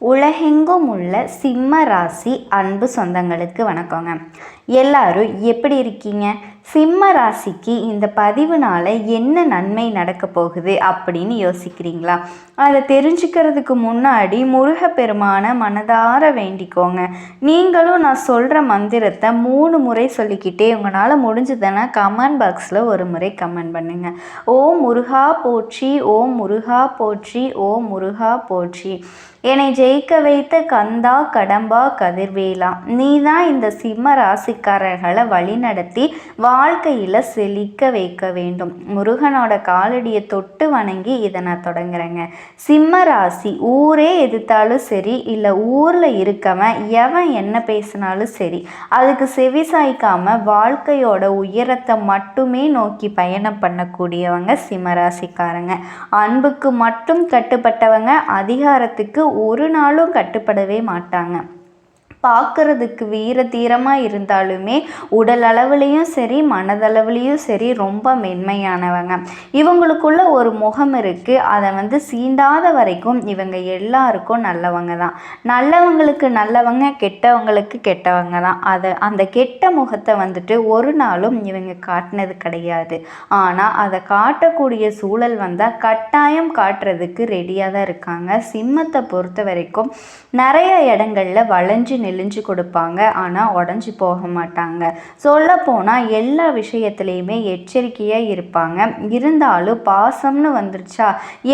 உலகெங்கும் உள்ள சிம்ம ராசி அன்பு சொந்தங்களுக்கு வணக்கங்க. எல்லாரும் எப்படி இருக்கீங்க? சிம்ம ராசிக்கு இந்த பதிவுனால என்ன நன்மை நடக்க போகுது அப்படின்னு யோசிக்கிறீங்களா? அதை தெரிஞ்சுக்கிறதுக்கு முன்னாடி முருகப்பெருமான மனதார வேண்டிக்கோங்க. நீங்களும் நான் சொல்கிற மந்திரத்தை மூணு முறை சொல்லிக்கிட்டே உங்களால் முடிஞ்சதுன்னா கமெண்ட் பாக்ஸில் ஒரு முறை கமெண்ட் பண்ணுங்க. ஓ முருகா போற்றி ஓ முருகா போற்றி ஓ முருகா போற்றி. என்னை ஜெயிக்க வைத்த கந்தா கடம்பா கதிர்வேலா. நீ தான் இந்த சிம்ம ராசிக்காரர்களை வழிநடத்தி வாழ்க்கையில் செழிக்க வைக்க வேண்டும். முருகனோட காலடியை தொட்டு வணங்கி இதை நான் தொடங்குறேங்க. சிம்ம ராசி ஊரே எதிர்த்தாலும் சரி இல்லை ஊரில் இருக்கவன் எவன் என்ன பேசினாலும் சரி அதுக்கு செவி சாய்க்காம வாழ்க்கையோட உயரத்தை மட்டுமே நோக்கி பயணம் பண்ணக்கூடியவங்க சிம்ம ராசிக்காரங்க. அன்புக்கு மட்டும் கட்டுப்பட்டவங்க அதிகாரத்துக்கு ஒரு நாளும் கட்டுப்படவே மாட்டாங்க. பார்க்குறதுக்கு வீர தீரமாக இருந்தாலுமே உடல் அளவுலேயும் சரி மனதளவுலேயும் சரி ரொம்ப மென்மையானவங்க. இவங்களுக்குள்ள ஒரு முகம் இருக்குது அதை வந்து சீண்டாத வரைக்கும் இவங்க எல்லாருக்கும் நல்லவங்க தான். நல்லவங்களுக்கு நல்லவங்க கெட்டவங்களுக்கு கெட்டவங்க தான். அதை அந்த கெட்ட முகத்தை வந்துட்டு ஒரு நாளும் இவங்க காட்டினது கிடையாது. ஆனால் அதை காட்டக்கூடிய சூழல் வந்தால் கட்டாயம் காட்டுறதுக்கு ரெடியாக தான் இருக்காங்க. சிம்மத்தை பொறுத்த வரைக்கும் நிறைய இடங்களில் வளைஞ்சு நெளிஞ்சு கொடுப்பாங்க. ஆனால் உடஞ்சி போக மாட்டாங்க. சொல்லப்போனால் எல்லா விஷயத்துலேயுமே எச்சரிக்கையாக இருப்பாங்க. இருந்தாலும் பாசம்னு வந்துருச்சா?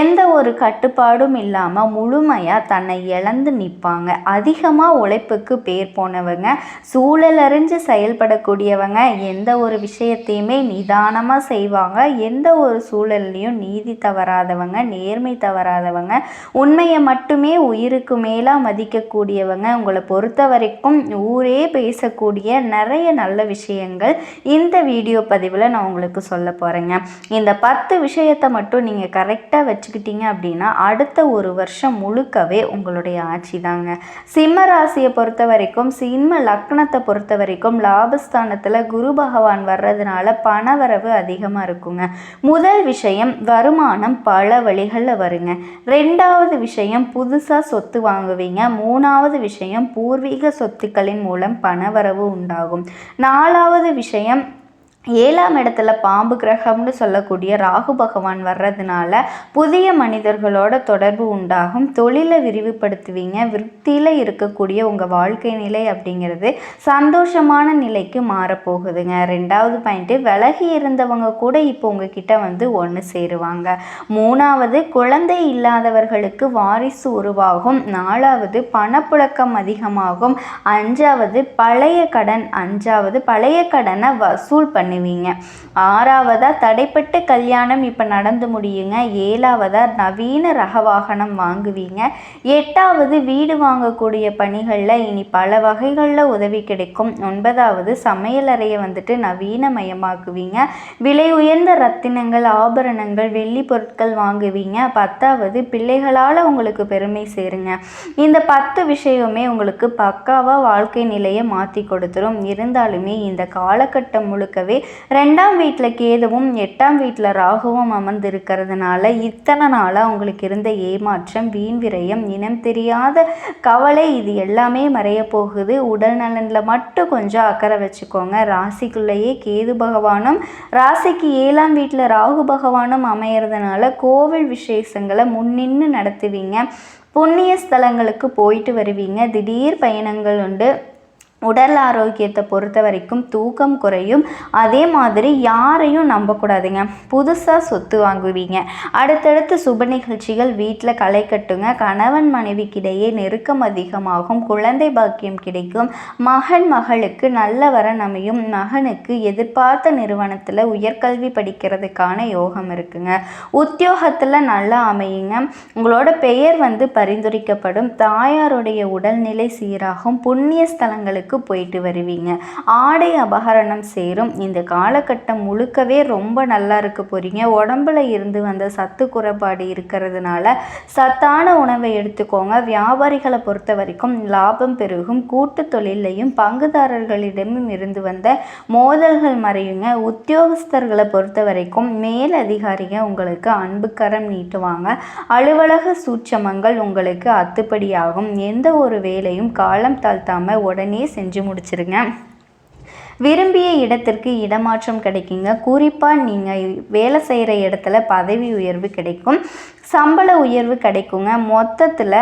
எந்த ஒரு கட்டுப்பாடும் இல்லாமல் முழுமையாக தன்னை இழந்து நிற்பாங்க அதிகமாக உழைப்புக்கு பேர் போனவங்க சூழலறிஞ்சு செயல்படக்கூடியவங்க எந்த ஒரு விஷயத்தையுமே நிதானமாக செய்வாங்க. எந்த ஒரு சூழல்லையும் நீதி தவறாதவங்க நேர்மை தவறாதவங்க உண்மையை மட்டுமே உயிருக்கு மேலாக மதிக்கக்கூடியவங்க உங்களை பொறுத்த வரைக்கும் ஊரே பேசக்கூடிய நிறைய நல்ல விஷயங்கள் இந்த வீடியோ பதிவில் நான் உங்களுக்கு சொல்ல போகிறேங்க இந்த பத்து விஷயத்தை மட்டும் நீங்கள் கரெக்டாக வச்சுக்கிட்டீங்க அப்படின்னா அடுத்த ஒரு வருஷம் முழுக்கவே உங்களுடைய ஆட்சி தாங்க. சிம்ம ராசியை பொறுத்த வரைக்கும் சிம்ம லக்னத்தை பொறுத்த வரைக்கும் லாபஸ்தானத்தில் குரு பகவான் வர்றதுனால பணவரவு அதிகமாக இருக்குங்க. முதல் விஷயம் வருமானம் பல வழிகளில் வருங்க. ரெண்டாவது விஷயம் புதுசாக சொத்து வாங்குவீங்க. மூணாவது விஷயம் பூர்வீக சொத்துக்களின் மூலம் பணவரவு உண்டாகும். நாலாவது விஷயம் ஏழாம் இடத்துல பாம்பு கிரகம்னு சொல்லக்கூடிய ராகு பகவான் வர்றதுனால புதிய மனிதர்களோட தொடர்பு உண்டாகும். தொழிலை விரிவுபடுத்துவீங்க. விருத்தியில் இருக்கக்கூடிய உங்கள் வாழ்க்கை நிலை அப்படிங்கிறது சந்தோஷமான நிலைக்கு மாறப்போகுதுங்க. ரெண்டாவது பாயிண்ட்டு விலகி இருந்தவங்க கூட இப்போ உங்ககிட்ட வந்து ஒன்று சேருவாங்க. மூணாவது குழந்தை இல்லாதவர்களுக்கு வாரிசு உருவாகும். நாலாவது பணப்புழக்கம் அதிகமாகும். அஞ்சாவது பழைய கடன். அஞ்சாவது பழைய கடனை வசூல் பண்ணி பண்ணுவீங்க. ஆறாவதாக தடைப்பட்ட கல்யாணம் இப்போ நடந்து முடியுங்க. ஏழாவதாக நவீன ரக வாகனம் வாங்குவீங்க. எட்டாவது வீடு வாங்கக்கூடிய பணிகளில் இனி பல வகைகளில் உதவி கிடைக்கும். ஒன்பதாவது சமையலறையை வந்துட்டு நவீனமயமாக்குவீங்க. விலை உயர்ந்த ரத்தினங்கள் ஆபரணங்கள் வெள்ளி பொருட்கள் வாங்குவீங்க. பத்தாவது பிள்ளைகளால் உங்களுக்கு பெருமை சேருங்க. இந்த பத்து விஷயமே உங்களுக்கு பக்காவாக வாழ்க்கை நிலையை மாற்றி கொடுத்துரும். இருந்தாலுமே இந்த காலகட்டம் முழுக்கவே ரெண்டாம் வீட்டில் கேதுவும் எட்டாம் வீட்டில் ராகுவும் அமர்ந்திருக்கிறதுனால இத்தனை நாளாக அவங்களுக்கு இருந்த ஏமாற்றம் வீண் விரயம் இனம் தெரியாத கவலை இது எல்லாமே மறைய போகுது. உடல் நலனில் மட்டும் கொஞ்சம் அக்கறை வச்சுக்கோங்க. ராசிக்குள்ளேயே கேது பகவானும் ராசிக்கு ஏழாம் வீட்டில் ராகு பகவானும் அமையறதுனால கோவில் விசேஷங்களை முன்னின்று நடத்துவீங்க. புண்ணிய ஸ்தலங்களுக்கு போயிட்டு வருவீங்க. திடீர் பயணங்கள் உண்டு. உடல் ஆரோக்கியத்தை பொறுத்த வரைக்கும் தூக்கம் குறையும். அதே மாதிரி யாரையும் நம்பக்கூடாதுங்க. புதுசாக சொத்து வாங்குவீங்க. அடுத்தடுத்து சுப நிகழ்ச்சிகள் வீட்டில் களை கட்டுங்க. கணவன் மனைவிக்கிடையே நெருக்கம் அதிகமாகும். குழந்தை பாக்கியம் கிடைக்கும். மகன் மகளுக்கு நல்ல வரன் அமையும். மகனுக்கு எதிர்பார்த்த நிறுவனத்தில் உயர்கல்வி படிக்கிறதுக்கான யோகம் இருக்குங்க. உத்தியோகத்தில் நல்லா அமையுங்க. உங்களோட பெயர் வந்து பரிந்துரைக்கப்படும். தாயாருடைய உடல்நிலை சீராகும். புண்ணிய ஸ்தலங்களுக்கு இடங்களுக்கு போயிட்டு வருவீங்க. ஆடை அபகரணம் சேரும். இந்த காலகட்டம் முழுக்கவே ரொம்ப நல்லா இருக்க போகிறீங்க உடம்புல இருந்து வந்த சத்து குறைபாடு இருக்கிறதுனால சத்தான உணவை எடுத்துக்கோங்க. வியாபாரிகளை பொறுத்த வரைக்கும் லாபம் பெருகும். கூட்டு தொழிலையும் பங்குதாரர்களிடமும் இருந்து வந்த மோதல்கள் மறையுங்க. உத்தியோகஸ்தர்களை பொறுத்த வரைக்கும் மேல் அதிகாரிங்க உங்களுக்கு அன்புக்கரம் நீட்டுவாங்க. அலுவலக சூட்சமங்கள் உங்களுக்கு அத்துப்படியாகும். எந்த ஒரு வேலையும் காலம் தாழ்த்தாம உடனே செஞ்சு முடிச்சிருங்க. விரும்பிய இடத்திற்கு இடமாற்றம் கிடைக்குங்க. குறிப்பாக நீங்கள் வேலை செய்கிற இடத்துல பதவி உயர்வு கிடைக்கும். சம்பள உயர்வு கிடைக்குங்க. மொத்தத்தில்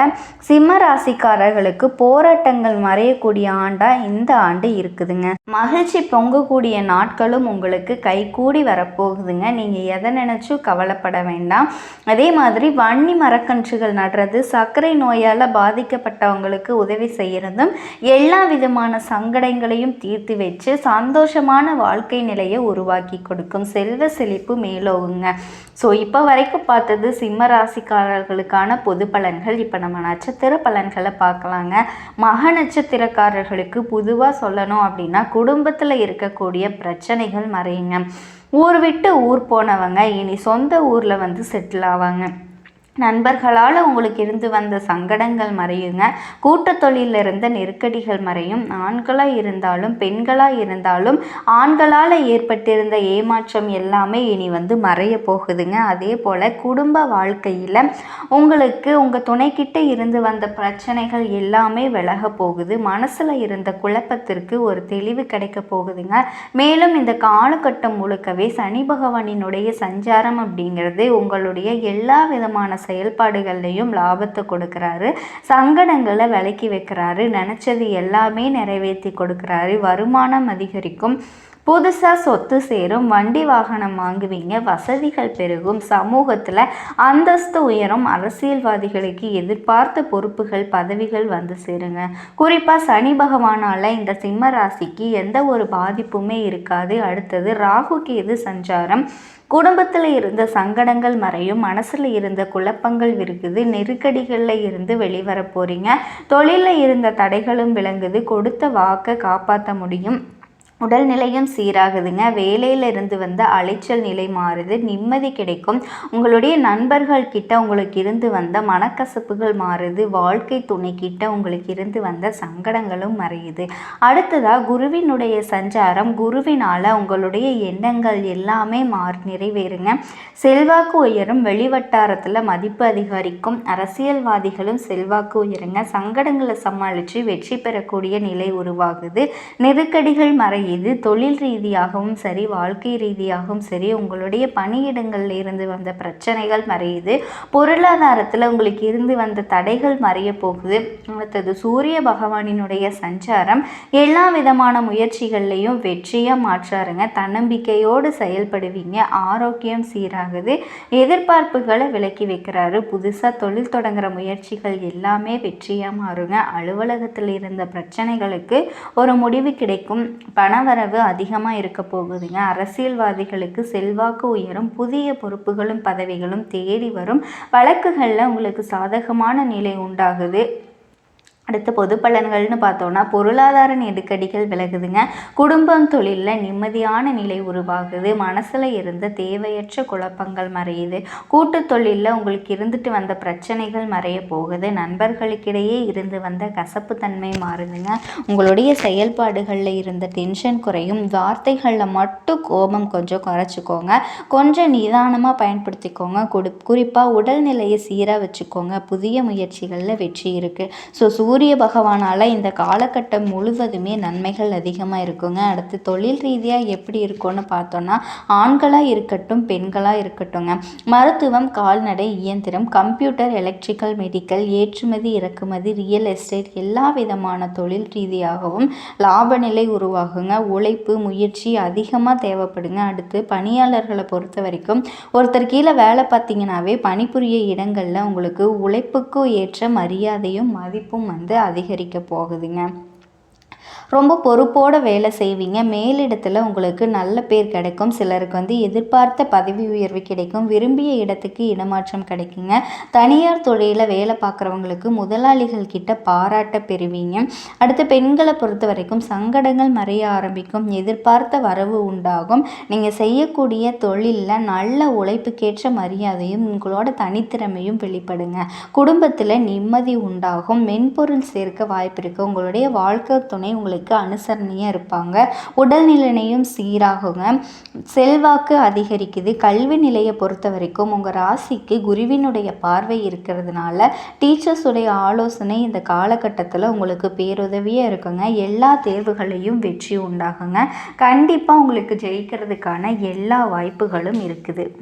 சிம்ம ராசிக்காரர்களுக்கு போராட்டங்கள் மறையக்கூடிய ஆண்டாக இந்த ஆண்டு இருக்குதுங்க. மகிழ்ச்சி பொங்கக்கூடிய நாட்களும் உங்களுக்கு கைகூடி வரப்போகுதுங்க. நீங்கள் எதை நினச்சும் கவலைப்பட வேண்டாம். அதே மாதிரி வன்னி மரக்கன்றுகள் நடுறது சர்க்கரை நோயால் பாதிக்கப்பட்டவங்களுக்கு உதவி செய்கிறதும் எல்லா விதமான சங்கடங்களையும் தீர்த்து வச்சு சந்தோஷமான வாழ்க்கை நிலையை உருவாக்கி கொடுக்கும். செல்வ செழிப்பு மேலோகுங்க ஸோ இப்போ வரைக்கும் பார்த்தது சிம்மரா ராசிக்காரர்களுக்கான பொது பலன்கள். இப்போ நம்ம நட்சத்திர பலன்களை பார்க்கலாங்க. மக நட்சத்திரக்காரர்களுக்கு பொதுவாக சொல்லணும் அப்படின்னா குடும்பத்தில் இருக்கக்கூடிய பிரச்சனைகள் மறையுங்க. ஊர் விட்டு ஊர் போனவங்க இனி சொந்த ஊரில் வந்து செட்டில் ஆவாங்க. நண்பர்களால் உங்களுக்கு இருந்து வந்த சங்கடங்கள் மறையுங்க. கூட்டு தொழிலில் இருந்த நெருக்கடிகள் மறையும். ஆண்களாக இருந்தாலும் பெண்களாக இருந்தாலும் ஆண்களால் ஏற்பட்டிருந்த ஏமாற்றம் எல்லாமே இனி வந்து மறைய போகுதுங்க. அதே போல் குடும்ப வாழ்க்கையில் உங்களுக்கு உங்கள் துணைக்கிட்ட இருந்து வந்த பிரச்சனைகள் எல்லாமே விலக போகுது. மனசில் இருந்த குழப்பத்திற்கு ஒரு தெளிவு கிடைக்க போகுதுங்க. மேலும் இந்த காலகட்டம் முழுக்கவே சனி பகவானினுடைய சஞ்சாரம் அப்படிங்கிறது உங்களுடைய எல்லா விதமான செயல்பாடுகள்லையும் லாபத்தை கொடுக்குறாரு. சங்கடங்களை விலக்கி வைக்கிறாரு. நினச்சது எல்லாமே நிறைவேற்றி கொடுக்குறாரு. வருமானம் அதிகரிக்கும். புதுசாக சொத்து சேரும் வண்டி வாகனம் வாங்குவீங்க வசதிகள் பெருகும் சமூகத்தில் அந்தஸ்து உயரும் அரசியல்வாதிகளுக்கு எதிர்பார்த்த பொறுப்புகள் பதவிகள் வந்து சேருங்க. குறிப்பாக சனி பகவானால் இந்த சிம்ம ராசிக்கு எந்த ஒரு பாதிப்புமே இருக்காது. அடுத்தது ராகு கேது சஞ்சாரம். குடும்பத்தில் இருந்த சங்கடங்கள் மறையும் மனசில் இருந்த குழப்பங்கள் இருக்குது நெருக்கடிகளில் இருந்து வெளிவர போகிறீங்க தொழிலில் இருந்த தடைகளும் விளங்குது. கொடுத்த வாக்கை காப்பாற்ற முடியும். உடல்நிலையும் சீராகுதுங்க. வேலையில் இருந்து வந்த அலைச்சல் நிலை மாறுது. நிம்மதி கிடைக்கும். உங்களுடைய நண்பர்கள் கிட்ட உங்களுக்கு இருந்து வந்த மனக்கசப்புகள் மாறுது. வாழ்க்கை துணை கிட்ட உங்களுக்கு இருந்து வந்த சங்கடங்களும் மறையுது. அடுத்ததாக குருவினுடைய சஞ்சாரம். குருவினால் உங்களுடைய எண்ணங்கள் எல்லாமே மாறி நிறைவேறுங்க. செல்வாக்கு உயரும். வெளிவட்டாரத்தில் மதிப்பு அதிகரிக்கும். அரசியல்வாதிகளும் செல்வாக்கு உயருங்க. சங்கடங்களை சமாளித்து வெற்றி பெறக்கூடிய நிலை உருவாகுது. நெருக்கடிகள் மறைய இது தொழில் ரீதியாகவும் சரி வாழ்க்கை ரீதியாகவும் சரி உங்களுடைய பணியிடங்களில் இருந்து வந்த பிரச்சனைகள் மறையுது. பொருளாதாரத்தில் உங்களுக்கு இருந்து வந்த தடைகள் மறைய போகுது. அடுத்தது சூரிய பகவானினுடைய சஞ்சாரம் எல்லா விதமான முயற்சிகள்லையும் வெற்றியாக மாற்றாருங்க. தன்னம்பிக்கையோடு செயல்படுவீங்க. ஆரோக்கியம் சீராகுது. எதிர்பார்ப்புகளை விலக்கி வைக்கிறாரு. புதுசாக தொழில் தொடங்குற முயற்சிகள் எல்லாமே வெற்றியாக மாறுங்க. அலுவலகத்தில் இருந்த பிரச்சனைகளுக்கு ஒரு முடிவு கிடைக்கும். பண பணவரவு அதிகமாக இருக்க போகுதுங்க. அரசியல்வாதிகளுக்கு செல்வாக்கு உயரும் புதிய பொறுப்புகளும் பதவிகளும் தேடி வரும். வழக்குகளில் உங்களுக்கு சாதகமான நிலை உண்டாகுது. அடுத்து பொது பலன்கள்னு பார்த்தோன்னா பொருளாதார நெருக்கடிகள் விலகுதுங்க. குடும்பம் தொழிலில் நிம்மதியான நிலை உருவாகுது. மனசில் இருந்த தேவையற்ற குழப்பங்கள் மறையுது. கூட்டு தொழிலில் உங்களுக்கு இருந்துட்டு வந்த பிரச்சனைகள் மறைய போகுது. நண்பர்களுக்கிடையே இருந்து வந்த கசப்பு தன்மை மாறுதுங்க. உங்களுடைய செயல்பாடுகளில் இருந்த டென்ஷன் குறையும். வார்த்தைகளில் மட்டும் கோபம் கொஞ்சம் குறைச்சிக்கோங்க. கொஞ்சம் நிதானமாக பயன்படுத்திக்கோங்க. குடு குறிப்பாக உடல்நிலையை சீராக வச்சுக்கோங்க. புதிய முயற்சிகளில் வெற்றி இருக்குது ஸோ சூரிய சூரிய பகவானால் இந்த காலகட்டம் முழுவதுமே நன்மைகள் அதிகமாக இருக்குங்க. அடுத்து தொழில் ரீதியாக எப்படி இருக்கும்னு பார்த்தோன்னா ஆண்களாக இருக்கட்டும் பெண்களாக இருக்கட்டும்ங்க. மருத்துவம் கால்நடை இயந்திரம் கம்ப்யூட்டர் எலக்ட்ரிக்கல் மெடிக்கல் ஏற்றுமதி இறக்குமதி ரியல் எஸ்டேட் எல்லா விதமான தொழில் ரீதியாகவும் லாப நிலை உருவாகுங்க. உழைப்பு முயற்சி அதிகமாக தேவைப்படுங்க. அடுத்து பணியாளர்களை பொறுத்த வரைக்கும் ஒருத்தர் கீழே வேலை பார்த்தீங்கன்னாவே பணிபுரிய இடங்களில் உங்களுக்கு உழைப்புக்கு ஏற்ற மரியாதையும் மதிப்பும் வந்து வந்து அதிகரிக்க போகுதுங்க. ரொம்ப பொறுப்போட வேலை செய்வீங்க. மேலிடத்தில் உங்களுக்கு நல்ல பேர் கிடைக்கும். சிலருக்கு வந்து எதிர்பார்த்த பதவி உயர்வு கிடைக்கும். விரும்பிய இடத்துக்கு இடமாற்றம் கிடைக்குங்க. தனியார் தொழிலில் வேலை பார்க்குறவங்களுக்கு முதலாளிகள் கிட்ட பாராட்ட பெறுவீங்க. அடுத்து பெண்களை பொறுத்த வரைக்கும் சங்கடங்கள் மறைய ஆரம்பிக்கும். எதிர்பார்த்த வரவு உண்டாகும். நீங்கள் செய்யக்கூடிய தொழிலில் நல்ல உழைப்புக்கேற்ற மரியாதையும் உங்களோட தனித்திறமையும் வெளிப்படுங்க. குடும்பத்தில் நிம்மதி உண்டாகும். மென்பொருள் சேர்க்க வாய்ப்பு இருக்குது உங்களுடைய வாழ்க்கை துணை உங்களுக்கு அனுசரணையாக இருப்பாங்க. உடல்நிலையும் சீராகுங்க. செல்வாக்கு அதிகரிக்குது. கல்வி நிலையை பொறுத்த வரைக்கும் உங்கள் ராசிக்கு குருவினுடைய பார்வை இருக்கிறதுனால டீச்சர்ஸுடைய ஆலோசனை இந்த காலகட்டத்தில் உங்களுக்கு பேருதவியாக இருக்குங்க. எல்லா தேர்வுகளையும் வெற்றி உண்டாகுங்க. கண்டிப்பாக உங்களுக்கு ஜெயிக்கிறதுக்கான எல்லா வாய்ப்புகளும் இருக்குது.